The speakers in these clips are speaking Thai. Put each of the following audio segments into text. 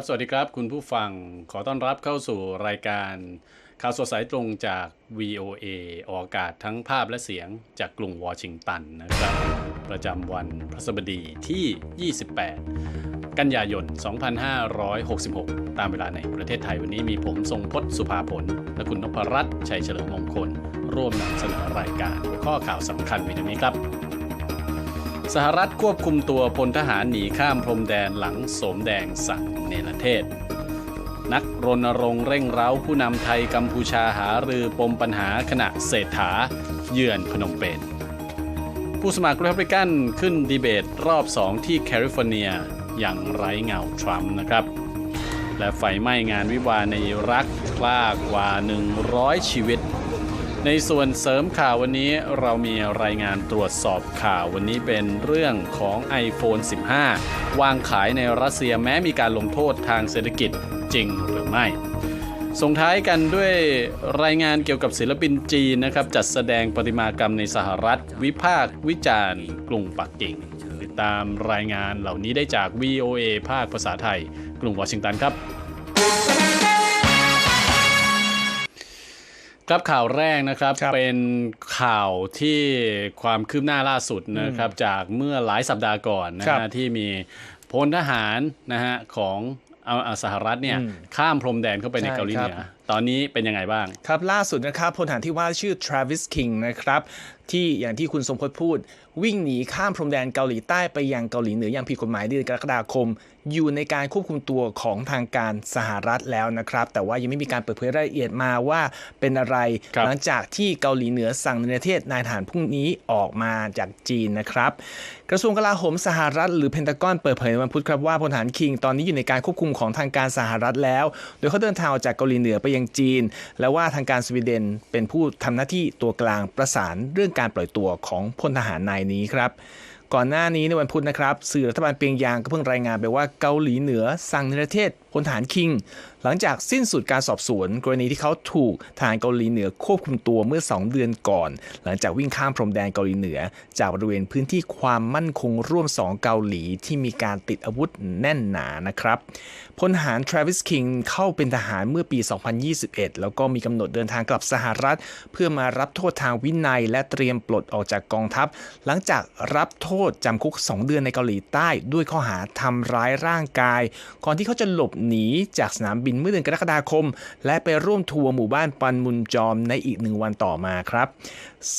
ครับ สวัสดีครับ คุณผู้ฟังขอต้อนรับเข้าสู่รายการข่าวสดสายตรงจาก VOA ออกอากาศทั้งภาพและเสียงจากกรุงวอชิงตันนะครับ ประจำวันพฤหัสบดีที่ 28 กันยายน 2566 ตามเวลาในประเทศไทยวันนี้มีผมทรงพศสุภาผล และคุณนพรัตน์ชัยเฉลิมมงคล ร่วมนำเสนอรายการ ข้อข่าวสำคัญมีดังนี้ครับสหรัฐควบคุมตัวพลทหารหนีข้ามพรมแดนหลังโสมแดงสั่ง เนรเทศ นักรณรงค์เร่งเร้าผู้นำไทยกัมพูชาหารือปมปัญหาขณะเศรษฐาเยือนพนมเปญผู้สมัครรีพับลิกันขึ้นดีเบตรอบ 2 ที่แคลิฟอร์เนียอย่างไร้เงาทรัมป์นะครับ และไฟไหม้งานวิวาในอิรักคลากกว่า 100 ชีวิต ในส่วนเสริมข่าววันนี้เรามีรายงานตรวจสอบข่าววันนี้เป็นเรื่องของ iPhone 15 วางขายในรัสเซียแม้มีการลงโทษทางเศรษฐกิจจริงหรือไม่ส่งท้ายกันด้วยรายงานเกี่ยวกับศิลปินจีนนะครับ จัดแสดงประติมากรรมในสหรัฐ วิพากษ์วิจารณ์กรุงปักกิ่ง ติดตามรายงานเหล่านี้ได้จาก VOA ภาคภาษาไทย กรุงวอชิงตันครับ ครับข่าวแรกนะครับครับเป็นข่าวที่ความคืบหน้าล่าสุดนะครับจากเมื่อหลายสัปดาห์ก่อนนะครับฮะที่มีพลทหารนะฮะของเอาเอาสหรัฐเนี่ยอืมข้ามพรมแดนเข้าไปในใช่เกาหลีครับเหนือตอนนี้เป็นยังไงบ้าง ครับล่าสุดนะครับพลทหารที่ว่าชื่อ Travis King นะครับที่อย่างที่คุณสมพศพูด วิ่งหนีข้ามพรมแดนเกาหลีใต้ไปยังเกาหลีเหนืออย่างผิดกฎหมายเดือนกรกฎาคม อยู่ในการควบคุมตัวของทางการสหรัฐแล้วนะครับ แต่ว่ายังไม่มีการเปิดเผยรายละเอียดมาว่าเป็นอะไรครับหลังจากที่เกาหลีเหนือสั่งในประเทศนายทหารพรุ่งนี้ออกมาจากจีนนะครับ กระทรวงกลาโหมสหรัฐ หรือเพนทากอนเปิดเผยวันพุธครับว่าพลทหารคิงตอนนี้อยู่ในการควบคุมของทางการสหรัฐแล้ว โดยเขาเดินทางออกจากเกาหลีเหนือไปยังจีน และว่าทางการสวีเดนเป็นผู้ทำหน้าที่ตัวกลางประสานเรื่องการปล่อยตัวของพลทหารนายนี้ครับก่อนหน้านี้ในวันพุธนะครับ สื่อรัฐบาลเปียงยางก็เพิ่งรายงานไปว่าเกาหลีเหนือสั่งในประเทศพลทหารคิง หลังจากสิ้นสุดการสอบสวน กรณีที่เขาถูกทหารเกาหลีเหนือควบคุมตัวเมื่อ 2 เดือนก่อน หลังจากวิ่งข้ามพรมแดนเกาหลีเหนือ จากบริเวณพื้นที่ความมั่นคงร่วม 2 เกาหลีที่มีการติดอาวุธแน่นหนานะครับพลทหาร Travis King เข้าเป็นทหารเมื่อปี 2021 แล้วก็มีกำหนดเดินทางกลับสหรัฐ เพื่อมารับโทษทางวินัย และเตรียมปลดออกจากกองทัพ หลังจากรับโทษจำคุก 2 เดือนในเกาหลีใต้ ด้วยข้อหาทำร้ายร่างกาย ก่อนที่เขาจะหลบหนีจากสนามบินเมื่อเดือนกรกฎาคม และไปร่วมทัวร์หมู่บ้านปันมุนจอมในอีกหนึ่งวันต่อมาครับ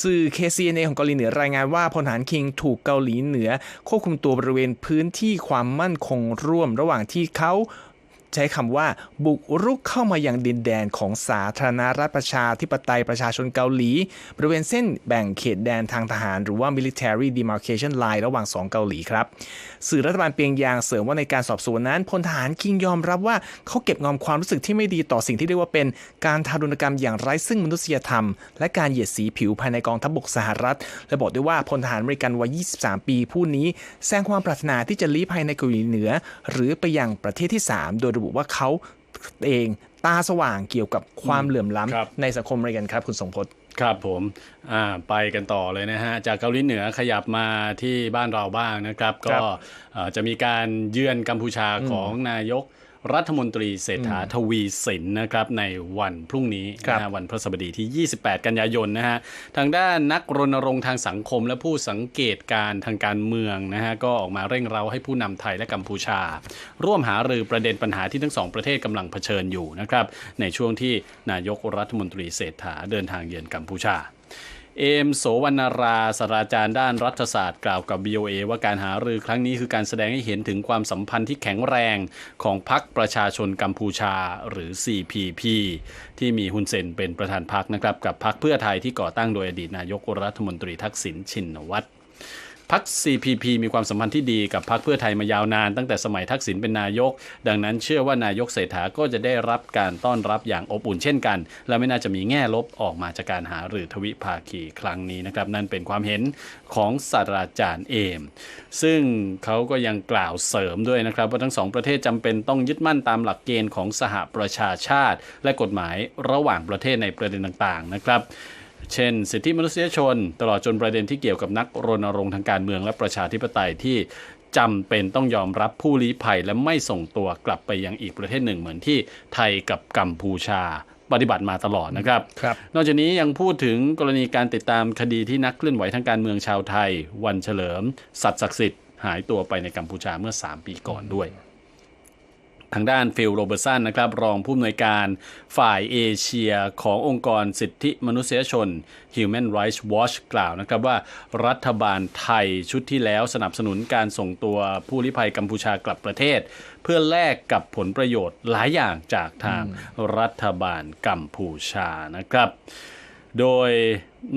สื่อ KCNA ของเกาหลีเหนือรายงานว่าพลทหารคิงถูกเกาหลีเหนือ ควบคุมตัวบริเวณพื้นที่ความมั่นคงร่วมระหว่างที่เขา ใช้คำว่าบุกรุกเข้ามายังดินแดนของสาธารณรัฐประชาธิปไตยประชาชนเกาหลี บริเวณเส้นแบ่งเขตแดนทางทหาร หรือว่า military demarcation line ระหว่างสองเกาหลีครับ สื่อรัฐบาลเปียงยางเสริมว่าในการสอบสวนนั้นพลทหารคิงยอมรับว่าเขาเก็บงอมความรู้สึกที่ไม่ดีต่อสิ่งที่เรียกว่าเป็นการทารุณกรรมอย่างไร้ซึ่งมนุษยธรรม และการเหยียดสีผิวภายในกองทัพบกสหรัฐ และบอกด้วยว่าพลทหารอเมริกันวัย 23 ปีผู้นี้แสดงความปรารถนาที่จะลี้ภัยในเกาหลีเหนือ หรือไปยังประเทศที่ 3 โดยระบุว่าเขาเองตาสว่างเกี่ยวกับความเหลื่อมล้ครับำในสังคมอเมริกันครับ คุณสงพจน์ครับผมอ่าไปกันต่อเลยนะฮะ จากเกาหลีเหนือขยับมาที่บ้านเราบ้างนะครับ ก็เอ่อจะมีการเยือนกัมพูชาของนายก รัฐมนตรีเศรษฐาทวีสินนะครับในวันพรุ่งนี้ครับนะฮะวันพฤหัสบดีที่ 28 กันยายนนะฮะทางด้านนักรณรงค์ทางสังคมและผู้สังเกตการณ์ทางการเมืองนะฮะก็ออกมาเร่งเร้าให้ผู้นำไทยและกัมพูชา ร่วมหารือประเด็นปัญหาที่ทั้งสองประเทศกำลังเผชิญอยู่นะครับในช่วงที่นายกรัฐมนตรีเศรษฐาเดินทางเยือนกัมพูชา เอมโสวรรณราศาสตราจารย์ด้านรัฐศาสตร์กล่าวกับ BOA ว่าการหารือครั้งนี้คือการแสดงให้เห็นถึงความสัมพันธ์ที่แข็งแรงของพรรคประชาชนกัมพูชาหรือ CPP ที่มีฮุนเซนเป็นประธานพรรคนะครับกับพรรคเพื่อไทยที่ก่อตั้งโดยอดีตนายกรัฐมนตรีทักษิณชินวัตร พรรค CPP มีความสัมพันธ์ที่ดีกับพรรคเพื่อไทยมายาวนาน ตั้งแต่สมัยทักษิณเป็นนายก ดังนั้นเชื่อว่านายกเศรษฐาก็จะได้รับการต้อนรับอย่างอบอุ่นเช่นกัน และไม่น่าจะมีแง่ลบออกมาจากการหาหรือทวิภาคีครั้งนี้นะครับ นั่นเป็นความเห็นของศาสตราจารย์เอม ซึ่งเขาก็ยังกล่าวเสริมด้วยนะครับ ว่าทั้งสองประเทศจำเป็นต้องยึดมั่นตามหลักเกณฑ์ของสหประชาชาติ และกฎหมายระหว่างประเทศในประเด็นต่างๆนะครับ เช่น สิทธิมนุษยชน ตลอดจนประเด็นที่เกี่ยวกับนักรณรงค์ทางการเมืองและประชาธิปไตยที่จำเป็นต้องยอมรับผู้ลี้ภัยและไม่ส่งตัวกลับไปยังอีกประเทศหนึ่งเหมือนที่ไทยกับกัมพูชาปฏิบัติมาตลอดนะครับครับนอกจากนี้ยังพูดถึงกรณีการติดตามคดีที่นักเคลื่อนไหวทางการเมืองชาวไทย วันเฉลิม สัตว์ศักดิ์สิทธิ์หายตัวไปในกัมพูชาเมื่อ 3 ปีก่อนด้วย ทางด้านฟิลโรเบอร์สันนะครับรองผู้อำนวยการฝ่ายเอเชียขององค์กรสิทธิมนุษยชน Human Rights Watch กล่าวนะครับว่ารัฐบาลไทยชุดที่แล้วสนับสนุนการส่งตัวผู้ลี้ภัยกัมพูชากลับประเทศ เพื่อแลกกับผลประโยชน์หลายอย่างจากทางรัฐบาลกัมพูชานะครับ โดย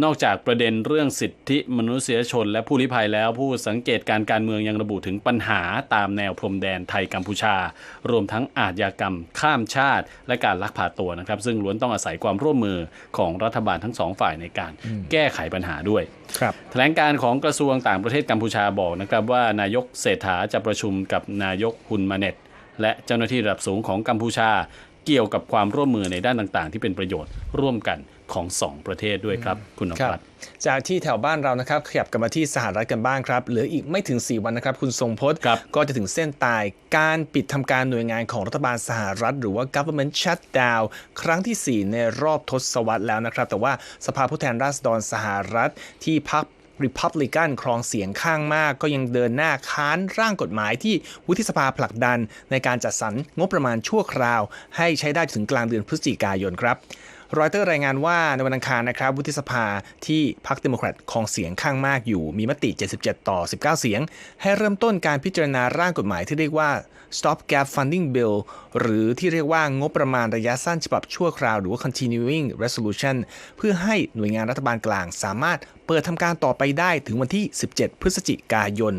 นอกจากประเด็นเรื่องสิทธิมนุษยชนและผู้ลี้ภัยแล้ว ผู้สังเกตการการเมืองยังระบุถึงปัญหาตามแนวพรมแดนไทยกัมพูชา รวมทั้งอาชญากรรมข้ามชาติ และการลักพาตัวนะครับ ซึ่งล้วนต้องอาศัยความร่วมมือของรัฐบาลทั้งสองฝ่ายในการแก้ไขปัญหาด้วยครับแถลงการของกระทรวงต่างประเทศกัมพูชาบอกนะครับว่านายกเศรษฐาจะประชุมกับนายกฮุนมาเน็ตและเจ้าหน้าที่ระดับสูงของกัมพูชาเกี่ยวกับความร่วมมือในด้านต่างๆ ที่เป็นประโยชน์ร่วมกัน ของสองประเทศด้วยครับ คุณนครัภับสจากที่แถวบ้านเรานะครับ ขยับกลับมาที่สหรัฐกันบ้างครับ เหลืออีกไม่ถึง 4 วันนะครับ คุณทรงพจน์ครับก็จะถึงเส้นตายการปิดทำการหน่วยงานของรัฐบาลสหรัฐ หรือว่า government shutdown ครั้งทีสี่4 ในรอบทศวรรษแล้วนะครับ แต่ว่าสภาผู้แทนราษฎรสหรัฐที่พัก Republican ครองเสียงข้างมาก ก็ยังเดินหน้าค้านร่างกฎหมายที่วุฒิสภาผลักดัน ในการจัดสรรงบประมาณชั่วคราว ให้ใช้ได้ถึงกลางเดือนพฤศจิกายนครับ รอยเตอร์รายงานว่าในวันอังคารนะครับวุฒิสภาที่พรรคเดโมแครตของเสียงข้างมากอยู่มีมติ 77 ต่อ 19 เสียง ให้เริ่มต้นการพิจารณาร่างกฎหมายที่เรียกว่า Stop Gap Funding Bill หรือที่เรียกว่างบประมาณระยะสั้นฉบับชั่วคราว หรือว่า Continuing Resolution เพื่อให้หน่วยงานรัฐบาลกลางสามารถเปิดทำการต่อไปได้ถึงวันที่ 17 พฤศจิกายน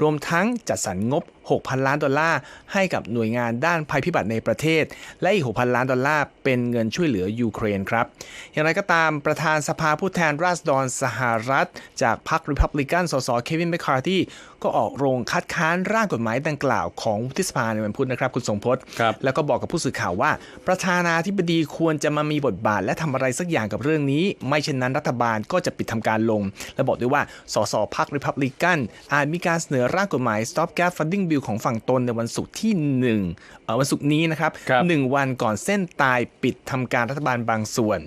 รวมทั้งจัดสรรงบ 6,000 ล้านดอลลาร์ ให้กับหน่วยงานด้านภัยพิบัติในประเทศ และอีก 6,000 ล้านดอลลาร์ เป็นเงินช่วยเหลือยูเครนครับ อย่างไรก็ตามประธานสภาผู้แทนราษฎรสหรัฐ จากพรรคริพับลิกันสสเควินแมคคาร์ธีก็ออกโรงคัดค้านร่างกฎหมายดังกล่าวของวุฒิสภาในวันพุธนะครับ คุณสงพจน์ครับแล้วก็บอกกับผู้สื่อข่าวว่า ประธานาธิบดีควรจะมามีบทบาทและทำอะไรสักอย่างกับเรื่องนี้ ไม่เช่นนั้นรัฐบาลก็จะปิดทำการลง และบอกด้วยว่าสสพรรคริพับลิกันอาจมีการเสนอร่างกฎหมาย Stop Gap Funding Bill ของฝั่งตนในวันศุกร์ที่1เอ่อวันศุกร์นี้นะครับครับหนึ่งวันก่อนเส้นตายปิดทำการรัฐบาลบางส่วน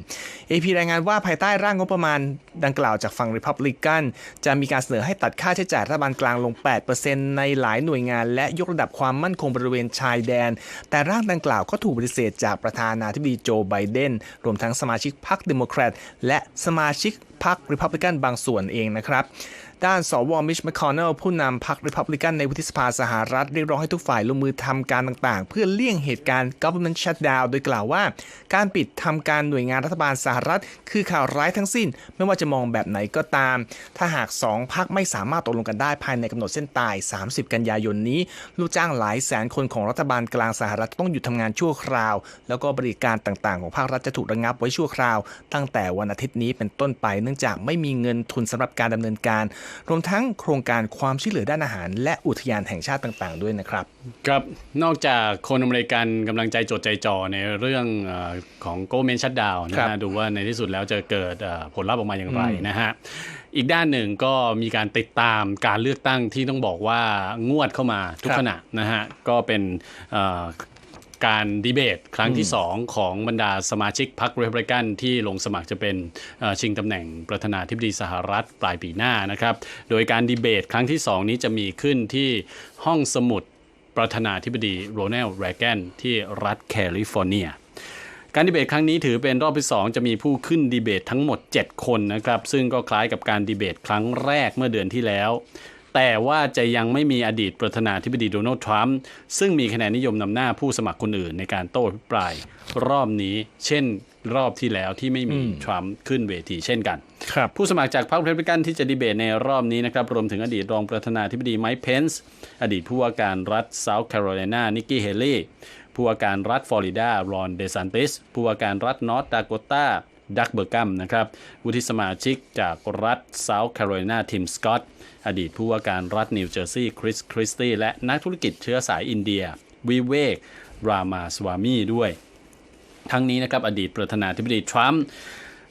AP รายงานว่าภายใต้ร่างงบประมาณดังกล่าวจากฝั่งริพับลิกันจะมีการเสนอให้ตัดค่าใช้จ่ายรัฐบาลกลางลง 8%ในหลายหน่วยงาน และยกระดับความมั่นคงบริเวณชายแดน แต่ร่างดังกล่าวก็ถูกปฏิเสธจากประธานาธิบดีโจไบเดน รวมทั้งสมาชิกพรรคเดโมแครตและสมาชิก พรรคริพับลิกันบางส่วนเองนะครับ ด้านสวมิชแมคคอนเนลผู้นำพรรคริพับลิกันในวุฒิสภาสหรัฐ เรียกร้องให้ทุกฝ่ายลงมือทำการต่างๆ เพื่อเลี่ยงเหตุการณ์ government shutdown โดยกล่าวว่า การปิดทำการหน่วยงานรัฐบาลสหรัฐ คือข่าวร้ายทั้งสิ้น ไม่ว่าจะมองแบบไหนก็ตาม ถ้าหากสองพรรคไม่สามารถตกลงกันได้ภายในกำหนดเส้นตาย 30 กันยายนนี้ ลูกจ้างหลายแสนคนของรัฐบาลกลางสหรัฐต้องหยุดทำงานชั่วคราว แล้วก็บริการต่างๆ ของภาครัฐจะถูกระงับไว้ชั่วคราว ตั้งแต่วันอาทิตย์นี้เป็นต้นไป เนื่องจากไม่มีเงินทุนสำหรับการดำเนินการรวมทั้งโครงการความช่วยเหลือด้านอาหาร และอุทยานแห่งชาติต่างๆ ด้วยนะครับครับนอกจากคนอเมริกันกำลังใจจดใจจ่อในเรื่องเออของโกเมนชัดดาวนะครัฮะบดูว่าในที่สุดแล้วจะเกิดเอ่อผลลัพธ์ออกมาอย่างไรนะฮะอีกด้านหนึ่งก็มีการติดตามการเลือกตั้งที่ต้องบอกว่างวดเข้ามาทุกครับขณะนะฮะก็เป็นเอ่อ การดีเบตครั้งที่ 2 ของบรรดาสมาชิกพรรครีพับลิกันที่ลงสมัครจะเป็นเอ่อชิงตำแหน่งประธานาธิบดีสหรัฐปลายปีหน้านะครับ โดยการดีเบตครั้งที่ 2 นี้จะมีขึ้นที่ห้องสมุดประธานาธิบดีโรนัลด์แรแกนที่รัฐแคลิฟอร์เนียการดีเบตครั้งนี้ถือเป็นรอบที่ 2 จะมีผู้ขึ้นดีเบตทั้งหมด 7 คนนะครับ ซึ่งก็คล้ายกับการดีเบตครั้งแรกเมื่อเดือนที่แล้ว แต่ว่าจะยังไม่มีอดีตประธานาธิบดีโดนัลด์ทรัมป์ซึ่งมีคะแนนนิยมนำหน้าผู้สมัครคนอื่นในการโต้อภิปรายรอบนี้ เช่นรอบที่แล้วที่ไม่มีทรัมป์ขึ้นเวทีเช่นกันครับผู้สมัครจากพรรครีพับลิกันที่จะดีเบตในรอบนี้นะครับ รวมถึงอดีตรองประธานาธิบดีไมค์เพนส์อดีตผู้ว่าการรัฐเซาท์แคโรไลนานิกกี้เฮลลี่ผู้ว่าการรัฐฟลอริดารอนเดซันติสผู้ว่าการรัฐนอร์ทดาโกตาดักเบอร์กัมนะครับวุฒิสมาชิกจากรัฐเซาท์แคโรไลนาทิมสกอต อดีตผู้ว่าการรัฐนิวเจอร์ซีย์คริสคริสตี้และนักธุรกิจเชื้อสายอินเดีย วิเวก รามาสวามีด้วย ทั้งนี้นะครับอดีตประธานาธิบดีทรัมป์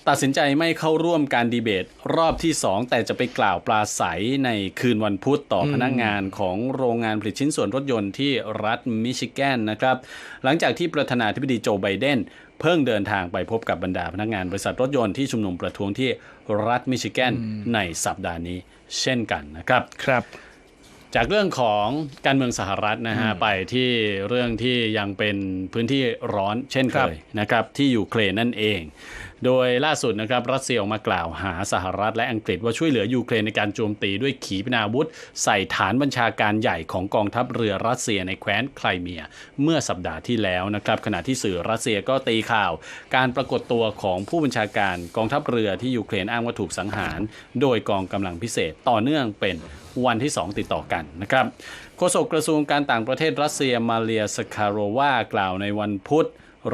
ตัดสินใจไม่เข้าร่วมการดีเบตรอบที่ 2 แต่จะไปกล่าวปราศัยในคืนวันพุธต่ออพนักงานของโรงงานผลิตชิ้นส่วนรถยนต์ที่รัฐมิชิแกนนะครับ หลังจากที่ประธานาธิบดีโจไบเดน เพิ่งเดินทางไปพบกับบรรดาพนักงานบริษัทรถยนต์ที่ชุมนุมประท้วงที่รัฐมิชิแกนในสัปดาห์นี้เช่นกันนะครับครับ จากเรื่องของการเมืองสหรัฐนะฮะไปที่เรื่องที่ยังเป็นพื้นที่ร้อนเช่นเคครับยนะครับที่ยูเครนนั่นเอง โดยล่าสุดนะครับรัสเซียออกมากล่าวหาสหรัฐและอังกฤษว่าช่วยเหลือยูเครนในการโจมตีด้วยขีปนาวุธ ใส่ฐานบัญชาการใหญ่ของกองทัพเรือรัสเซียในแคว้นไครเมีย เมื่อสัปดาห์ที่แล้วนะครับขณะที่สื่อรัสเซียก็ตีข่าว การปรากฏตัวของผู้บัญชาการกองทัพเรือที่ยูเครนอ้างว่าถูกสังหาร โดยกองกำลังพิเศษต่อเนื่องเป็น วันที่ 2 ติดต่อกันนะครับโฆษกกระทรวงการต่างประเทศรัสเซียมาเลียสคาโรวากล่าวในวันพุธ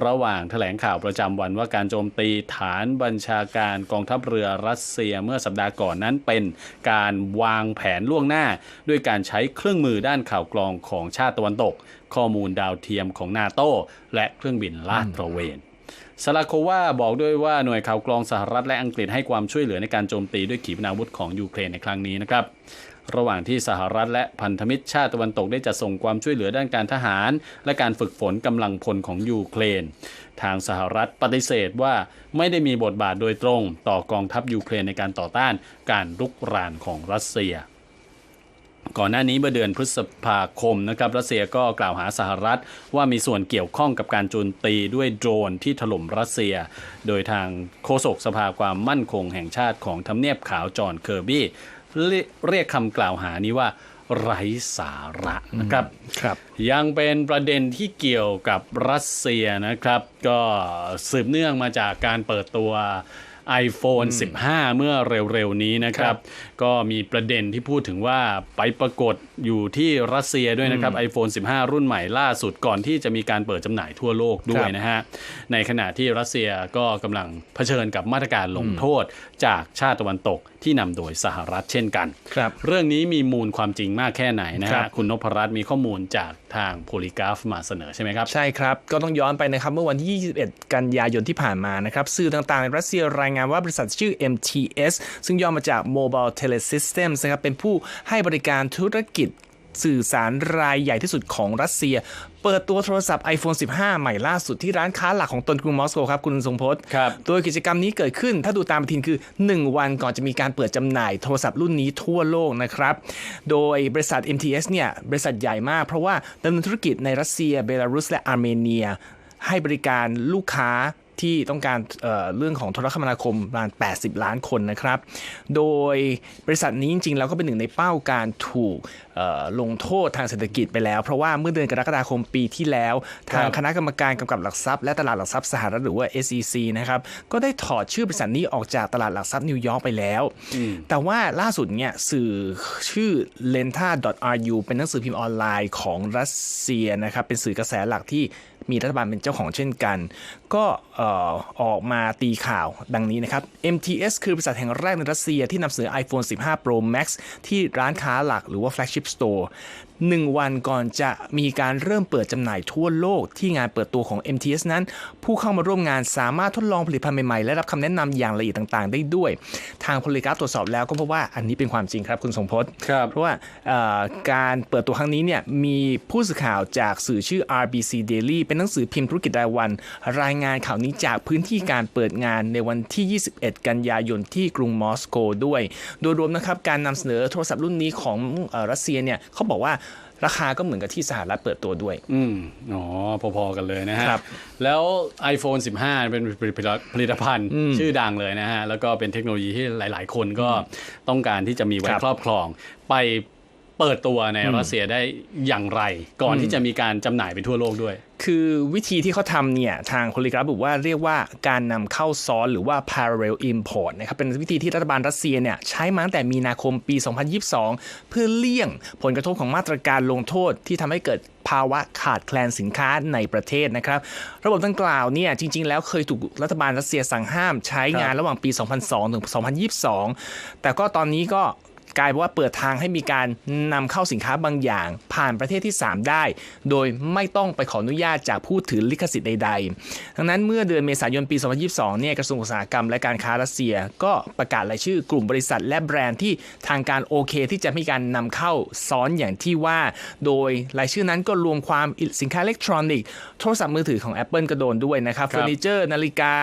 ระหว่างแถลงข่าวประจำวันว่าการโจมตีฐานบัญชาการกองทัพเรือรัสเซียเมื่อสัปดาห์ก่อนนั้นเป็นการวางแผนล่วงหน้า ด้วยการใช้เครื่องมือด้านข่าวกรองของชาติตะวันตก ข้อมูลดาวเทียมของนาโตและเครื่องบินลาดตระเวนซาลาโควาบอกด้วยว่าหน่วยข่าวกรองสหรัฐและอังกฤษให้ความช่วยเหลือในการโจมตีด้วยขีปนาวุธของยูเครนในครั้งนี้นะครับ ระหว่างที่สหรัฐและพันธมิตรชาติตะวันตกได้จัดส่งความช่วยเหลือด้านการทหาร และการฝึกฝนกำลังพลของยูเครน ทางสหรัฐปฏิเสธว่าไม่ได้มีบทบาทโดยตรง ต่อกองทัพยูเครนในการต่อต้านการรุกรานของรัสเซียก่อนหน้านี้เมื่อเดือนพฤษภาคมนะครับรัสเซียก็กล่าวหาสหรัฐ ว่ามีส่วนเกี่ยวข้องกับการโจมตีด้วยโดรนที่ถล่มรัสเซีย โดยทางโฆษกสภาความมั่นคงแห่งชาติของทำเนียบขาวจอห์นเคอร์บี้ เรียเรียกคำกล่าวหานี้ว่าไร้สาระนะครับครับ ยังเป็นประเด็นที่เกี่ยวกับรัสเซียนะครับ ก็สืบเนื่องมาจากการเปิดตัว iPhone 15 เมื่อเร็วๆนี้นะครับ ก็มีประเด็นที่พูดถึงว่าไปปรากฏอยู่ที่รัสเซียด้วยนะครับ iPhone 15 รุ่นใหม่ล่าสุดก่อนที่จะมีการเปิดจำหน่ายทั่วโลกด้วยนะฮะ ในขณะที่รัสเซียก็กำลังเผชิญกับมาตรการลงโทษจากชาติตะวันตกที่นำโดยสหรัฐเช่นกันครับเรื่องนี้มีมูลความจริงมากแค่ไหนนะครัฮะบคุณนพรัตน์มีข้อมูลจากทางโพลีกราฟมาเสนอใช่ไหมครับ ใช่ครับ ก็ต้องย้อนไปนะครับ เมื่อวันที่ 21 กันยายนที่ผ่านมานะครับ สื่อต่างๆในรัสเซียรายงานว่าบริษัทชื่อ MTS ซึ่งย่อมาจาก Mobile Telesystems นะครับเป็นผู้ให้บริการธุรกิจสื่อสารรายใหญ่ที่สุดของรัสเซีย เปิดตัวโทรศัพท์ iPhone 15 ใหม่ล่าสุดที่ร้านค้าหลักของตนกรุงมอสโกครับ คุณทรงพจน์ครับโดยกิจกรรมนี้เกิดขึ้น ถ้าดูตามปฏิทินคือ 1 วันก่อนจะมีการเปิดจำหน่ายโทรศัพท์รุ่นนี้ทั่วโลกนะครับ โดยบริษัท MTS เนี่ยบริษัทใหญ่มากเพราะว่าดำเนินธุรกิจในรัสเซีย เบลารุสและอาร์เมเนีย ให้บริการลูกค้า ที่ต้องการเอ่อเรื่องของโทรคมนาคมประมาณ 80 ล้านคนนะครับ โดยบริษัทนี้จริง ๆ แล้วก็เป็นหนึ่งในเป้าการถูกเอ่อลงโทษทางเศรษฐกิจไปแล้ว เพราะว่าเมื่อเดือนกรกฎาคมปีที่แล้ว ทางครับคณะกรรมการกำกับหลักทรัพย์และตลาดหลักทรัพย์สหรัฐหรือว่า SEC นะครับก็ได้ถอดชื่อบริษัทนี้ออกจากตลาดหลักทรัพย์นิวยอร์กไปแล้ว แต่ว่าล่าสุดเนี่ยสื่อชื่อ lenta.ru เป็นหนังสือพิมพ์ออนไลน์ของรัสเซียนะครับเป็นสื่อกระแสหลักที่ มีรัฐบาลเป็นเจ้าของเช่นกัน ก็ออออกมาตีข่าวดังนี้นะครับ MTS คือบริษัทแห่งแรกในรัสเซียที่นำเสนอ iPhone 15 Pro Max ที่ร้านค้าหลักหรือว่า flagship store หนึ่งวันก่อนจะมีการเริ่มเปิดจำหน่ายทั่วโลกที่งานเปิดตัวของ MTS นั้น ผู้เข้ามาร่วมงานสามารถทดลองผลิตภัณฑ์ใหม่ๆ และรับคำแนะนำอย่างละเอียดต่างๆ ได้ด้วย ทางพลิกราฟตรวจสอบแล้วก็พบว่าอันนี้เป็นความจริงครับคุณทรงพจน์ครับเพราะว่าเอ่อการเปิดตัวครั้งนี้เนี่ยมีผู้สื่อข่าวจากสื่อชื่อ RBC Daily เป็นหนังสือพิมพ์ธุรกิจรายวัน รายงานข่าวนี้จากพื้นที่การเปิดงานในวันที่ 21 กันยายนที่กรุงมอสโกด้วย โดยรวมนะครับการนำเสนอโทรศัพท์รุ่นนี้ของเอ่อรัสเซียเนี่ยเขาบอกว่า ราคาก็เหมือนกับที่สหรัฐเปิดตัวด้วย อืมอ๋อ พอๆกันเลยนะฮะครับแล้ว iPhone 15 เป็นผลิตภัณฑ์ชื่อดังเลยนะฮะ แล้วก็เป็นเทคโนโลยีที่หลาย ๆ คนก็ต้องการที่จะมีไว้ครับครอบครอง ไป เปิดตัวในรัสเซียได้อย่างไร ก่อนที่จะมีการจำหน่ายไปทั่วโลกด้วย คือวิธีที่เขาทำเนี่ย ทางโพลิกราฟบอกว่าเรียกว่าการนำเข้าซ้อนหรือว่า parallel import นะครับ เป็นวิธีที่รัฐบาลรัสเซียเนี่ย ใช้มาตั้งแต่มีนาคมปี 2022 เพื่อเลี่ยงผลกระทบของมาตรการลงโทษที่ทำให้เกิดภาวะขาดแคลนสินค้าในประเทศนะครับ ระบบดังกล่าวเนี่ยจริง ๆ แล้วเคยถูกรัฐบาลรัสเซียสั่งห้ามใช้งานระหว่างปี 2002 ถึง 2022 แต่ก็ตอนนี้ก็ กลายเป็นว่าเปิดทางให้มีการนำเข้าสินค้าบางอย่าง ผ่านประเทศที่ 3 ได้ โดยไม่ต้องไปขออนุญาตจากผู้ถือลิขสิทธิ์ใดๆ ดังนั้นเมื่อเดือนเมษายนปี 2022 เนี่ยกระทรวงอุตสาหกรรมและการค้ารัสเซีย ก็ประกาศรายชื่อกลุ่มบริษัทและแบรนด์ที่ทางการโอเค ที่จะมีการนำเข้าซ้อนอย่างที่ว่า โดยรายชื่อนั้นก็รวมความสินค้าอิเล็กทรอนิกส์โทรศัพท์มือถือของ Apple ก็โดนด้วยนะครับคเฟรัอบร์นิเจอร์ นาฬิกา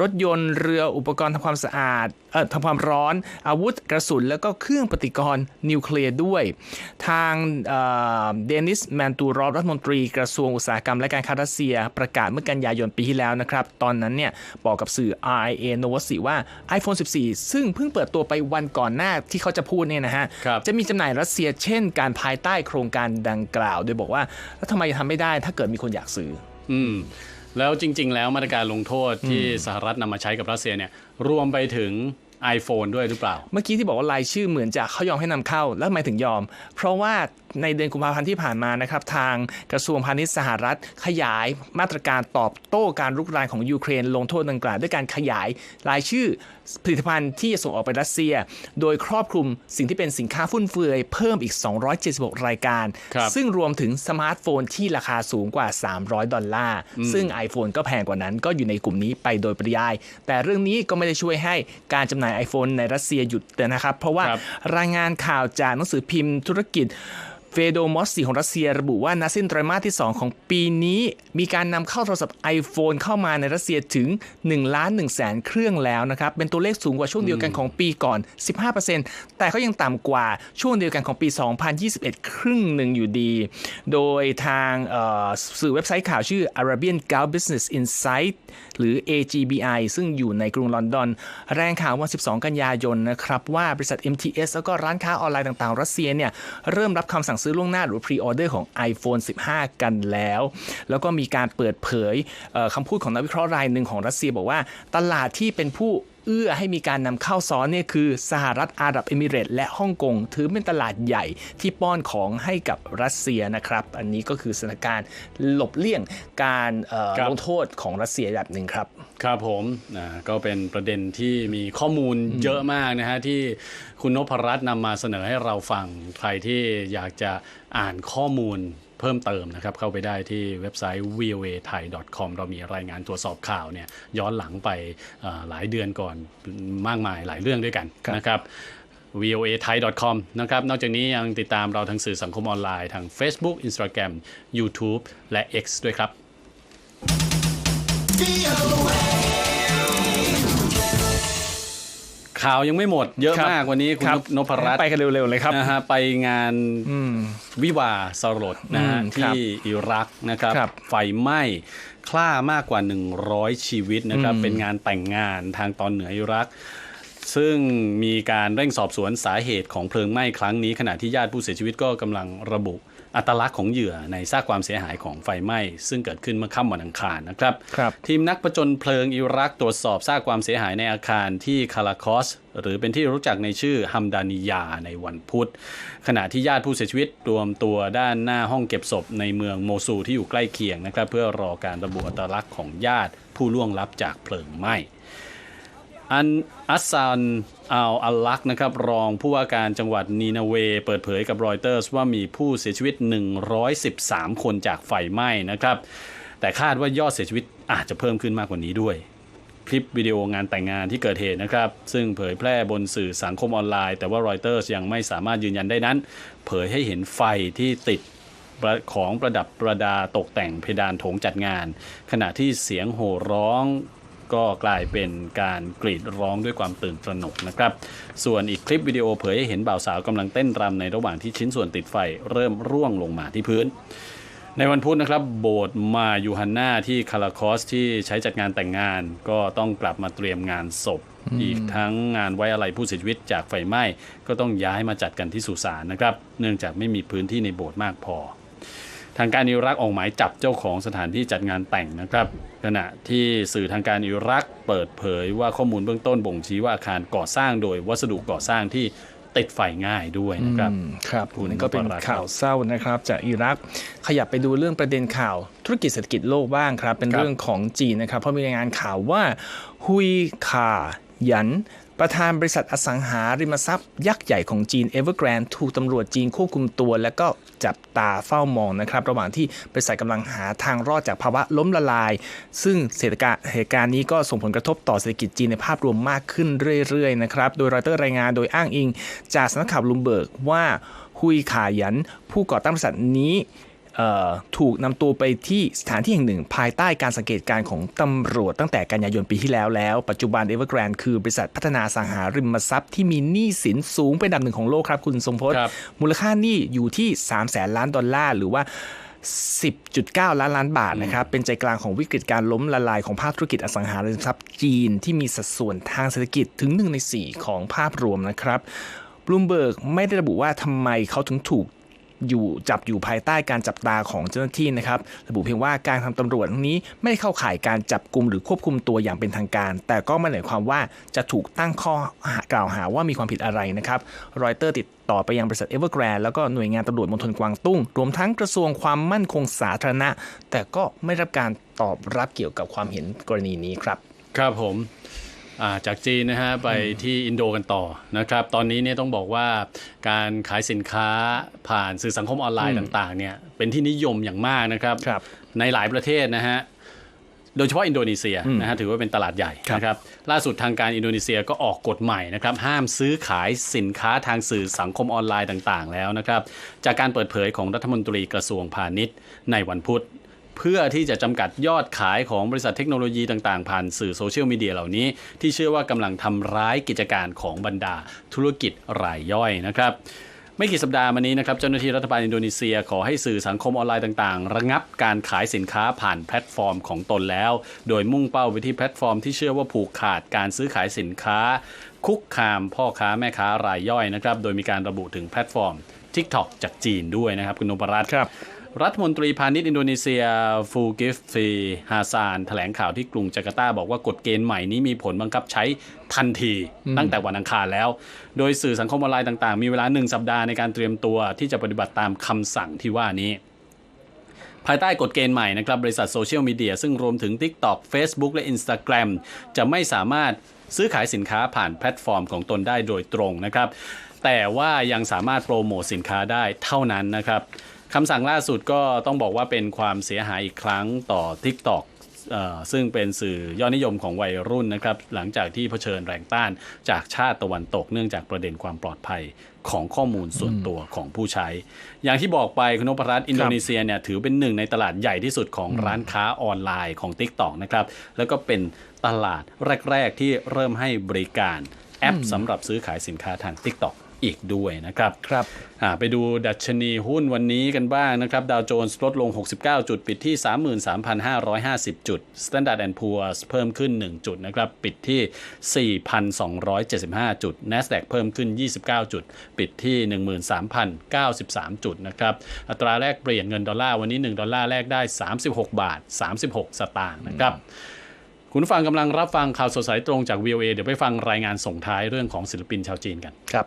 รถยนต์เรืออุปกรณ์ทำความสะอาดเอ่อ ทำความร้อน อาวุธกระสุน แล้วก็เครื่องปฏิกรณ์นิวเคลียร์ด้วย ทางเดนิสแมนตูรอฟรัฐมนตรีกระทรวงอุตสาหกรรมและการค้ารัสเซียประกาศเมื่อกันยายนปีที่แล้วนะครับ ตอนนั้นเนี่ยบอกกับสื่อ RIA n o v o s i ว่า iPhone 14 ซึ่งเพิ่งเปิดตัวไปวันก่อนหน้าที่เขาจะพูดเนี่ยนะฮะครับจะมีจำหน่ายรัสเซียเช่นการภายใต้โครงการดังกล่าว โดยบอกว่า แล้วทำไมทำไม่ได้ถ้าเกิดมีคนอยากซื้อ อืมแล้วจริง ๆ แล้วมาตรการลงโทษที่สหรัฐนำมาใช้กับรัสเซียเนี่ยรวมไปถึง iPhone ด้วยหรือเปล่า เมื่อกี้ที่บอกว่ารายชื่อเหมือนจะเขายอมให้นำเข้า แล้วทำไมถึงยอม เพราะว่าในเดือนกุมภาพันธ์ที่ผ่านมานะครับ ทางกระทรวงพาณิชย์สหรัฐ ขยายมาตรการตอบโต้การรุกรานของยูเครน ลงโทษดังกล่าวด้วยการขยายรายชื่อผลิตภัณฑ์ที่จะส่งออกไปรัสเซีย โดยครอบคลุมสิ่งที่เป็นสินค้าฟุ่มเฟือยเพิ่มอีก 276 รายการครับซึ่งรวมถึงสมาร์ทโฟนที่ราคาสูงกว่า 300 ดอลลาร์ซึ่ง iPhone ก็แพงกว่านั้นก็อยู่ในกลุ่มนี้ไปโดยปริยาย แต่เรื่องนี้ก็ไม่ได้ช่วยให้การจำหน่าย iPhone ในรัสเซียหยุดนะครับ เพราะว่าครับรายงานข่าวจากหนังสือพิมพ์ธุรกิจ เฟโดมอสซีของรัสเซียระบุว่านาสิ้นไตรมาสที่ 2 ของปีนี้ มีการนำเข้าโทรศัพท์ iPhone เข้ามาในรัสเซียถึง1ล้าน1แสนเครื่องแล้วนะครับ เป็นตัวเลขสูงกว่าช่วงเดียวกันของปีก่อน 15%แต่ก็ยังต่ำกว่าช่วงเดียวกันของปี 2021 ครึ่งหนึ่งอยู่ดี โดยทางสื่อเว็บไซต์ข่าวชื่อ Arabian Gulf Business Insight หรือ AGBI ซึ่งอยู่ในกรุงลอนดอน แรงข่าววัน 12 กันยายนนะครับว่าบริษัท MTS แล้วก็ร้านค้าออนไลน์ต่างๆ รัสเซียเนี่ยเริ่มรับคำสั่งซื้อล่วงหน้าหรือพรีออเดอร์ของ iPhone 15 กันแล้ว แล้วก็มีการเปิดเผยคำพูดของนักวิเคราะห์รายหนึ่งของรัสเซียบอกว่า ตลาดที่เป็นผู้ เอื้อให้มีการนำเข้าซ้อนเนี่ยคือสหรัฐอาหรับเอมิเรตส์และฮ่องกงถือเป็นตลาดใหญ่ที่ป้อนของให้กับรัสเซียนะครับ อันนี้ก็คือสถานการณ์หลบเลี่ยงการเอ่อครับลงโทษของรัสเซียแบบหนึ่งครับ ครับผมนะก็เป็นประเด็นที่มีข้อมูลเยอะมากนะฮะที่คุณนพรัตน์นำมาเสนอให้เราฟังใครที่อยากจะอ่านข้อมูลเพิ่มเติมนะครับ เข้าไปได้ที่เว็บไซต์ voa thai com เรามีรายงานตรวจสอบข่าวเนี่ยย้อนหลังไปเอ่อหลายเดือนก่อนมากมายหลายเรื่องด้วยกันครับนะครับ voa thai com นะครับ นอกจากนี้ยังติดตามเราทางสื่อสังคมออนไลน์ทาง Facebook Instagram YouTube และ X ด้วยครับ ข่าวยังไม่หมดเยอะครับมากวันนี้คุณครับนพรัตน์ไปกันเร็วๆเลยครับนะฮะไปงานอืมวิวาห์สลดนะฮะอืมครับที่อิรักนะครับครับไฟไหม้คล่ามากกว่า 100 ชีวิตนะครับอืมเป็นงานแต่งงานทางตอนเหนืออิรัก ซึ่งมีการเร่งสอบสวนสาเหตุของเพลิงไหม้ครั้งนี้ ขณะที่ญาติผู้เสียชีวิตก็กำลังระบุ อัตลักษณ์ของเหยื่อในซากความเสียหายของไฟไหม้ ซึ่งเกิดขึ้นเมื่อค่ำวันอังคารนะครับครับทีมนักประจนเพลิงอิรักตรวจสอบซากความเสียหายในอาคารที่คาราคอสหรือเป็นที่รู้จักในชื่อฮัมดานิยาในวันพุธ ขณะที่ญาติผู้เสียชีวิตรวมตัวด้านหน้าห้องเก็บศพในเมืองโมซูลที่อยู่ใกล้เคียงนะครับ เพื่อรอการระบุอัตลักษณ์ของญาติผู้ล่วงลับจากเพลิงไหม้อันอัสซัน อัลอัลลักษ์นะครับรองผู้ว่าการจังหวัดนีนาเว เปิดเผยกับรอยเตอร์สว่ามีผู้เสียชีวิต 113 คนจากไฟไหม้นะครับ แต่คาดว่ายอดเสียชีวิตอาจจะเพิ่มขึ้นมากกว่านี้ด้วย คลิปวิดีโองานแต่งงานที่เกิดเหตุนะครับ ซึ่งเผยแพร่บนสื่อสังคมออนไลน์ แต่ว่ารอยเตอร์สยังไม่สามารถยืนยันได้นั้น เผยให้เห็นไฟที่ติดของประดับประดาตกแต่งเพดานโถงจัดงาน ขณะที่เสียงโห่ร้อง ก็กลายเป็นการกรีดร้องด้วยความตื่นตระหนกนะครับ ส่วนอีกคลิปวิดีโอเผยให้เห็นบ่าวสาวกำลังเต้นรำในระหว่างที่ชิ้นส่วนติดไฟเริ่มร่วงลงมาที่พื้น ในวันพุธนะครับ โบสถ์มายูฮันนาที่คาราคอสที่ใช้จัดงานแต่งงาน ก็ต้องกลับมาเตรียมงานศพอีกทั้งงานไว้อะไรผู้เสียชีวิตจากไฟไหม้ก็ต้องย้ายมาจัดกันที่สุสานนะครับ เนื่องจากไม่มีพื้นที่ในโบสถ์มากพอ ทางการอิรักออกหมายจับเจ้าของสถานที่จัดงานแต่งนะครับ ขณะที่สื่อทางการอิรักเปิดเผยว่าข้อมูลเบื้องต้นบ่งชี้ว่าอาคารก่อสร้างโดยวัสดุก่อสร้างที่ติดไฟง่ายด้วยนะครับอืมครับคุณนั่นก็เป็นนพรัตน์ข่าวเศร้านะครับจากอิรักขยับไปดูเรื่องประเด็นข่าวธุรกิจเศรษฐกิจโลกบ้างครับ เป็นครับเรื่องของจีนนะครับ เพราะมีรายงานข่าวว่าฮุยคาหยัน ประธานบริษัทอสังหาริมทรัพย์ ยักษ์ใหญ่ของจีน Evergrande ถูกตำรวจจีนควบคุมตัว และก็จับตาเฝ้ามองนะครับ ระหว่างที่บริษัทกำลังหาทางรอดจากภาวะล้มละลาย ซึ่งเศรษฐกาเหตุการณ์นี้ก็ส่งผลกระทบต่อเศรษฐกิจจีนในภาพรวมมากขึ้นเรื่อยๆนะครับ โดยรอยเตอร์รายงานโดยอ้างอิง จากสำนักข่าวลูมเบิร์กว่าฮุยขายัน ผู้ก่อตั้งบริษัทนี้ ถูกนำตัวไปที่สถานที่แห่งหนึ่ง ภายใต้การสังเกตการณ์ของตำรวจตั้งแต่กันยายนปีที่แล้วแล้ว ปัจจุบัน Evergrande คือบริษัทพัฒนาอสังหาริมทรัพย์ที่มีหนี้สินสูงเป็นอันดับหนึ่งของโลกครับคุณทรงพจน์ครับมูลค่าหนี้อยู่ที่3แสนล้านดอลลาร์หรือว่า10.9 ล้านล้านบาทนะครับ เป็นใจกลางของวิกฤตการล้มละลายของภาคธุรกิจอสังหาริมทรัพย์จีน ที่มีสัดส่วนทางเศรษฐกิจถึง 1 ใน 4 ของภาพรวมนะครับบลูมเบิร์กไม่ได้ระบุว่าทำไมเขาถึงถูก อยู่จับอยู่ภายใต้การจับตาของเจ้าหน้าที่นะครับ ระบุเพียงว่าการทำตำรวจนี้ไม่เข้าข่ายการจับกลุ่มหรือควบคุมตัวอย่างเป็นทางการ แต่ก็ไม่หมายความว่าจะถูกตั้งข้อกล่าวหาว่ามีความผิดอะไรนะครับ รอยเตอร์ติดต่อไปยังบริษัทเอเวอร์แกรนแล้วก็หน่วยงานตำรวจมณฑลกวางตุ้ง รวมทั้งกระทรวงความมั่นคงสาธารณะ แต่ก็ไม่รับการตอบรับเกี่ยวกับความเห็นกรณีนี้ครับ ครับผม จากจีนนะฮะไปที่อินโดกันต่อนะครับ ตอนนี้เนี่ยต้องบอกว่าการขายสินค้าผ่านสื่อสังคมออนไลน์ต่างๆเนี่ยเป็นที่นิยมอย่างมากนะครับครับในหลายประเทศนะฮะโดยเฉพาะอินโดนีเซียนะฮะถือว่าเป็นตลาดใหญ่ครับนะครับล่าสุดทางการอินโดนีเซียก็ออกกฎใหม่นะครับห้ามซื้อขายสินค้าทางสื่อสังคมออนไลน์ต่างๆ แล้วนะครับจากการเปิดเผยของรัฐมนตรีกระทรวงพาณิชย์ในวันพุธ เพื่อที่จะจำกัดยอดขายของบริษัทเทคโนโลยีต่างๆ ผ่านสื่อโซเชียลมีเดียเหล่านี้ ที่เชื่อว่ากำลังทำร้ายกิจการของบรรดาธุรกิจรายย่อยนะครับไม่กี่สัปดาห์มานี้นะครับเจ้าหน้าที่รัฐบาลอินโดนีเซียขอให้สื่อสังคมออนไลน์ต่างๆ ระงับการขายสินค้าผ่านแพลตฟอร์มของตนแล้ว โดยมุ่งเป้าไปที่แพลตฟอร์มที่เชื่อว่าผูกขาดการซื้อขายสินค้า คุกคามพ่อค้าแม่ค้ารายย่อยนะครับโดยมีการระบุถึงแพลตฟอร์ม TikTok จากจีนด้วยนะครับคุณนพรัตน์ครับ รัฐมนตรีพาณิชย์อินโดนีเซียฟูกิฟฟีฮาซานแถลงข่าวที่กรุงจาการ์ตาบอกว่ากฎเกณฑ์ใหม่นี้มีผลบังคับใช้ทันทีตั้งแต่วันอังคารแล้ว โดยสื่อสังคมออนไลน์ต่างๆ มีเวลาหนึ่งสัปดาห์ในการเตรียมตัวที่จะปฏิบัติตามคำสั่งที่ว่านี้ภายใต้กฎเกณฑ์ใหม่นะครับบริษัทโซเชียลมีเดียซึ่งรวมถึง TikTok Facebook และ Instagram จะไม่สามารถซื้อขายสินค้าผ่านแพลตฟอร์มของตนได้โดยตรงนะครับ แต่ว่ายังสามารถโปรโมทสินค้าได้เท่านั้นนะครับ คำสั่งล่าสุดก็ต้องบอกว่าเป็นความเสียหายอีกครั้งต่อ TikTok เอ่อซึ่งเป็นสื่อยอดนิยมของวัยรุ่นนะครับ หลังจากที่เผชิญแรงต้านจากชาติตะวันตกเนื่องจากประเด็นความปลอดภัยของข้อมูลส่วนตัวของผู้ใช้ อย่างที่บอกไปคุณนพรัตน์อินโดนีเซียเนี่ยถือเป็นหนึ่งในตลาดใหญ่ที่สุดของร้านค้าออนไลน์ของ TikTok นะครับ แล้วก็เป็นตลาดแรก ๆ ที่เริ่มให้บริการแอปสำหรับซื้อขายสินค้าทาง TikTok อีกด้วยนะครับครับอ่าไปดูดัชนีหุ้นวันนี้กันบ้างนะครับ ดาวโจนส์ลดลง 69 จุด ปิดที่ 33,550 จุด Standard Poor's เพิ่มขึ้น 1 จุดนะครับ ปิดที่ 4,275 จุด NASDAQ เพิ่มขึ้น 29 จุด ปิดที่ 13,093 จุดนะครับ อัตราแลกเปลี่ยนเงินดอลลาร์วันนี้ 1 ดอลลาร์แลกได้ 36 บาท 36 สตางค์นะครับคุณผู้ฟังกำลังรับฟังข่าวสดสายตรงจาก VOA เดี๋ยวไปฟังรายงานส่งท้ายเรื่องของศิลปินชาวจีนกันครับ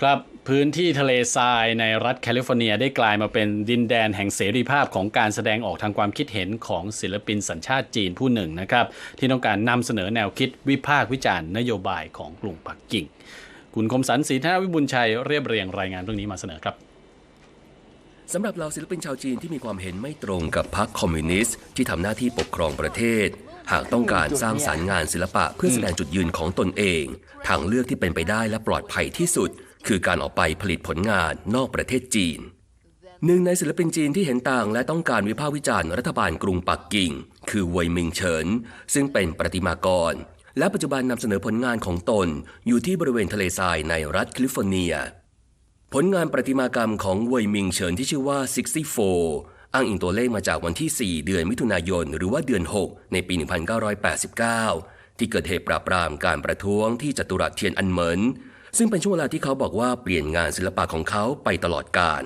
ครับพื้นที่ทะเลทรายในรัฐแคลิฟอร์เนียได้กลายมาเป็นดินแดนแห่งเสรีภาพของการแสดงออกทางความคิดเห็นของศิลปินสัญชาติจีนผู้หนึ่งนะครับ ที่ต้องการนำเสนอแนวคิดวิพากษ์วิจารณ์นโยบายของกรุงปักกิ่ง คุณคมสันศรีธนวิบุญชัยเรียบเรียงรายงานเรื่องนี้มาเสนอครับสำหรับเหล่าศิลปินชาวจีนที่มีความเห็นไม่ตรงกับพรรคคอมมิวนิสต์ที่ทำหน้าที่ปกครองประเทศ หากต้องการสร้างสารรค์งานศิลปะเพื่อแสดงจุดยืนของตนเอง ทางเลือกที่เป็นไปได้และปลอดภัยที่สุด คือการออกไปผลิตผลงานนอกประเทศจีน หนึ่งในศิลปินจีนที่เห็นต่างและต้องการวิพากษ์วิจารณ์รัฐบาลกรุงปักกิ่ง คือเวยมิงเฉิน ซึ่งเป็นประติมากร และปัจจุบันนำเสนอผลงานของตนอยู่ที่บริเวณทะเลทรายในรัฐแคลิฟอร์เนีย ผลงานประติมากรรมของเวยมิงเฉินที่ชื่อว่า 64อ้างอิงตัวเลขมาจากวันที่ 4 เดือนมิถุนายน หรือว่าเดือน 6 ในปี 1989 ที่เกิดเหตุปราบปรามการประท้วงที่จัตุรัสเทียนอันเหมิน ซึ่งเป็นช่วงเวลาที่เขาบอกว่าเปลี่ยนงานศิลปะของเขาไปตลอดกาล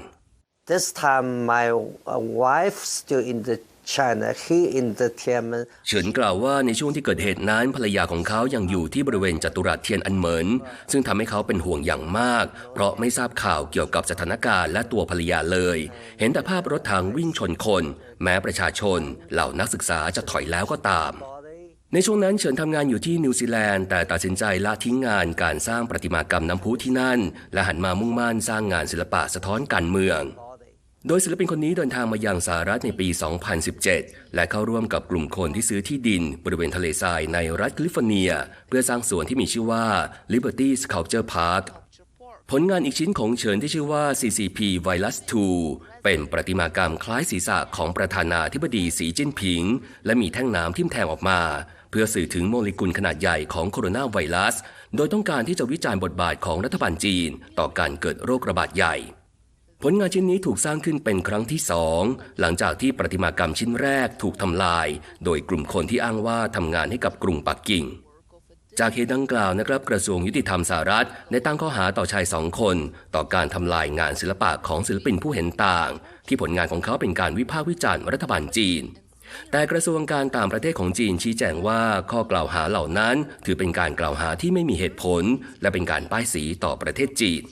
This time, my uh, wife still in the China. He in the Tiananmen. เฉินกล่าวว่าในช่วงที่เกิดเหตุนั้นภรรยาของเขายังอยู่ที่บริเวณจัตุรัสเทียนอันเหมินซึ่งทำให้เขาเป็นห่วงอย่างมาก เพราะไม่ทราบข่าวเกี่ยวกับสถานการณ์และตัวภรรยาเลย เห็นแต่ภาพรถถังวิ่งชนคน แม้ประชาชนเหล่านักศึกษาจะถอยแล้วก็ตาม ในช่วงนั้นเฉินทำงานอยู่ที่นิวซีแลนด์แต่ตัดสินใจละทิ้งงานการสร้างประติมากรรมน้ำพุที่นั่น และหันมามุ่งมั่นสร้างงานศิลปะสะท้อนการเมือง โดยศิลปินคนนี้เดินทางมายังสหรัฐในปี 2017 และเข้าร่วมกับกลุ่มคนที่ซื้อที่ดิน บริเวณทะเลทรายในรัฐแคลิฟอร์เนีย เพื่อสร้างสวนที่มีชื่อว่า Liberty Sculpture Park ผลงานอีกชิ้นของเฉินที่ชื่อว่า CCP Virus 2 เป็นประติมากรรมคล้ายศีรษะของประธานาธิบดีสีจิ้นผิง และมีแท่งน้ำทิ่มแทงออกมา เพื่อสื่อถึงโมเลกุลขนาดใหญ่ของโคโรนาไวรัส โดยต้องการที่จะวิจารณ์บทบาทของรัฐบาลจีน ต่อการเกิดโรคระบาดใหญ่ ผลงานชิ้นนี้ถูกสร้างขึ้นเป็นครั้งที่สองหลังจากที่ประติมากรรมชิ้นแรกถูกทำลาย โดยกลุ่มคนที่อ้างว่าทำงานให้กับกรุงปักกิ่ง จากเหตุดังกล่าวนะครับกระทรวงยุติธรรมสหรัฐได้ตั้งข้อหาต่อชายสองคน ต่อการทำลายงานศิลปะของศิลปินผู้เห็นต่าง ที่ผลงานของเขาเป็นการวิพากษ์วิจารณ์รัฐบาลจีน แต่กระทรวงการต่างประเทศของจีนชี้แจงว่าข้อกล่าวหาเหล่านั้น ถือเป็นการกล่าวหาที่ไม่มีเหตุผล และเป็นการป้ายสีต่อประเทศจีน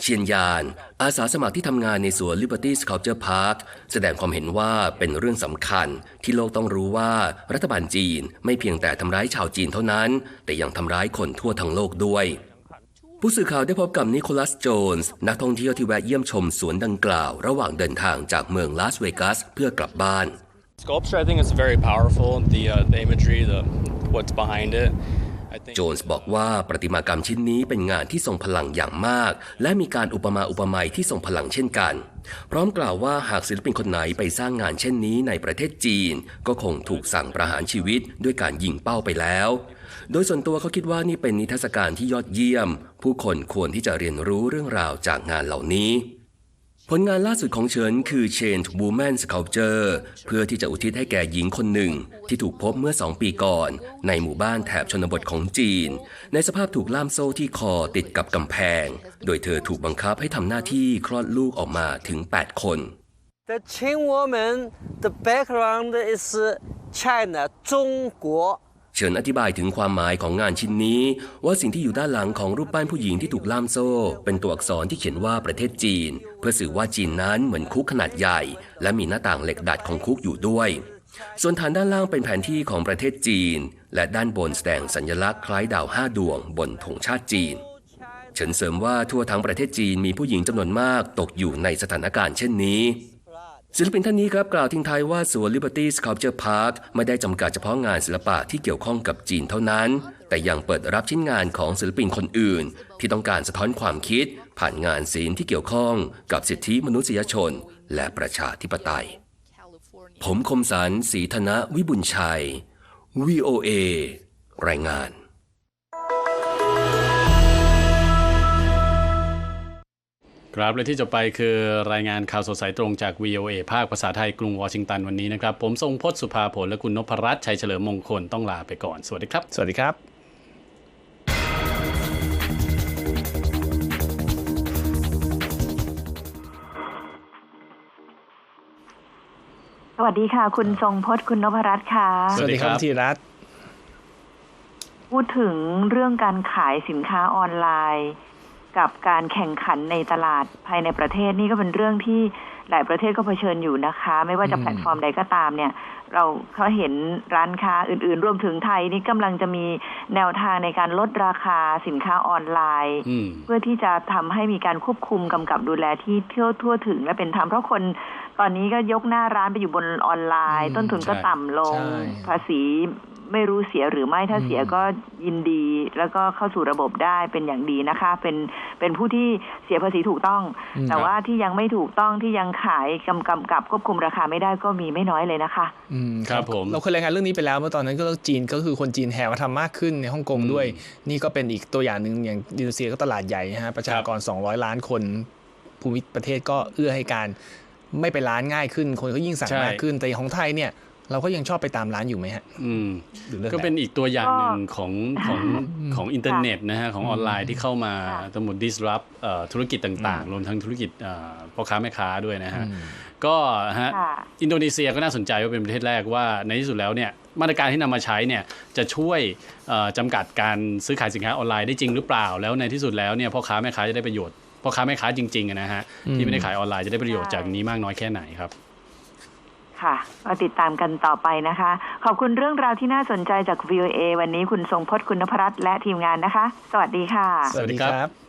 เชียนยาน อาสาสมัครที่ทำงานในสวน Liberty Sculpture Park แสดงความเห็นว่าเป็นเรื่องสำคัญที่โลกต้องรู้ว่ารัฐบาลจีนไม่เพียงแต่ทำร้ายชาวจีนเท่านั้น แต่ยังทำร้ายคนทั่วทั้งโลกด้วย ผู้สื่อข่าวได้พบกับนิโคลัส โจนส์ นักท่องเที่ยวที่แวะเยี่ยมชมสวนดังกล่าว ระหว่างเดินทางจากเมืองลาสเวกัสเพื่อกลับบ้าน Sculpture, I think, is very powerful. The uh, the imagery, the what's behind it. โจนส์บอกว่าประติมากรรมชิ้นนี้เป็นงานที่ทรงพลังอย่างมาก และมีการอุปมาอุปไมยที่ทรงพลังเช่นกัน พร้อมกล่าวว่าหากศิลปินคนไหนไปสร้างงานเช่นนี้ในประเทศจีน ก็คงถูกสั่งประหารชีวิตด้วยการยิงเป้าไปแล้ว โดยส่วนตัวเขาคิดว่านี่เป็นนิทรรศการที่ยอดเยี่ยม ผู้คนควรที่จะเรียนรู้เรื่องราวจากงานเหล่านี้ ผลงานล่าสุดของเฉินคือ Chained Woman Sculpture เพื่อที่จะอุทิศให้แก่หญิงคนหนึ่ง ที่ถูกพบเมื่อสองปีก่อน ในหมู่บ้านแถบชนบทของจีน ในสภาพถูกล่ามโซ่ที่คอติดกับกำแพง โดยเธอถูกบังคับให้ทำหน้าที่คลอดลูกออกมาถึง 8 คน The Qing woman, the background is China, 中国。 เฉินอธิบายถึงความหมายของงานชิ้นนี้ ว่าสิ่งที่อยู่ด้านหลังของรูปปั้นผู้หญิงที่ถูกล่ามโซ่ เป็นตัวอักษรที่เขียนว่าประเทศจีน เพื่อสื่อว่าจีนนั้นเหมือนคุกขนาดใหญ่ และมีหน้าต่างเหล็กดัดของคุกอยู่ด้วย ส่วนฐานด้านล่างเป็นแผนที่ของประเทศจีน และด้านบนแสดงสัญลักษณ์คล้ายดาวห้าดวงบนธงชาติจีนเฉินเสริมว่าทั่วทั้งประเทศจีนมีผู้หญิงจำนวนมากตกอยู่ในสถานการณ์เช่นนี้ ศิลปินท่านนี้ครับกล่าวทิ้งท้ายว่าสวน Liberty Sculpture Park ไม่ได้จำกัดเฉพาะงานศิลปะที่เกี่ยวข้องกับจีนเท่านั้น แต่ยังเปิดรับชิ้นงานของศิลปินคนอื่น ที่ต้องการสะท้อนความคิด ผ่านงานศิลป์ที่เกี่ยวข้องกับสิทธิมนุษยชน และประชาธิปไตย ผมคมสันศรีธนะวิบุญชัย VOA รายงาน ครับและที่จะไปคือรายงานข่าวสดสายตรงจาก VOA ภาคภาษาไทยกรุงวอชิงตันวันนี้นะครับ ผมทรงพจน์สุภาผลและคุณนพรัตน์ชัยเฉลิมมงคลต้องลาไปก่อน สวัสดีครับ สวัสดีครับสวัสดีค่ะ คุณทรงพจน์คุณนพรัตน์ค่ะ สวัสดีครับธีรัตน์พูดถึงเรื่องการขายสินค้าออนไลน์ กับการแข่งขันในตลาดภายในประเทศนี่ก็เป็นเรื่องที่หลายประเทศก็เผชิญอยู่นะคะ ไม่ว่าจะแพลตฟอร์มใดก็ตามเนี่ย เราเขาเห็นร้านค้าอื่น ๆ รวมถึงไทยนี่กำลังจะมีแนวทางในการลดราคาสินค้าออนไลน์อืมเพื่อที่จะทำให้มีการควบคุมกำกับดูแลที่เที่ยวทั่วถึงและเป็นธรรมเพราะคนตอนนี้ก็ยกหน้าร้านไปอยู่บนออนไลน์อืมต้นทุนก็ใช่ต่ำลงใช่ภาษี ไม่รู้เสียหรือไม่ถ้าเสียก็ยินดี แล้วก็เข้าสู่ระบบได้เป็นอย่างดีนะคะ เป็นเป็นผู้ที่เสียภาษีถูกต้องอืมแต่ว่าที่ยังไม่ถูกต้องที่ยังขายกำกำกับควบคุมราคาไม่ได้ก็มีไม่น้อยเลยนะคะ อืมครับผมเราเคยรายงานเรื่องนี้ไปแล้วเมื่อตอนนั้นก็จีนก็คือคนจีนแห่มาทำมากขึ้นในฮ่องกงด้วย นี่ก็เป็นอีกตัวอย่างหนึ่งอย่างอินโดนีเซียก็ตลาดใหญ่นะฮะประชากร 200 ล้านคนภูมิประเทศก็เอื้อให้การไม่ไปร้านง่ายขึ้น คนก็ยิ่งสั่งใช่มากขึ้นแต่ของไทยเนี่ย เราก็ยังชอบไปตามร้านอยู่ไหมฮะอืมหรือเรื่องก็เป็นอีกตัวอย่างหนึ่งของของอืมของอินเทอร์เน็ตนะฮะของออนไลน์ที่เข้ามาค่ะทั้งหมด disrupt เอ่อธุรกิจต่างๆ รวมทั้งธุรกิจเอ่อพ่อค้าแม่ค้าด้วยนะฮะอืมก็ฮะค่ะอินโดนีเซียก็น่าสนใจว่าเป็นประเทศแรกว่าในที่สุดแล้วเนี่ยมาตรการที่นำมาใช้เนี่ยจะช่วยเอ่อจำกัดการซื้อขายสินค้าออนไลน์ได้จริงหรือเปล่า แล้วในที่สุดแล้วเนี่ยพ่อค้าแม่ค้าจะได้ประโยชน์พ่อค้าแม่ค้าจริงๆอะนะฮะอืมที่ไม่ได้ขายออนไลน์จะได้ประโยชน์จากนี้มากน้อยแค่ไหนครับ ค่ะก็ติดตามกันต่อไปนะคะ ขอบคุณเรื่องราวที่น่าสนใจจาก VOA วันนี้คุณทรงพจน์คุณนพรัตน์และทีมงานนะคะ สวัสดีค่ะ สวัสดีครับ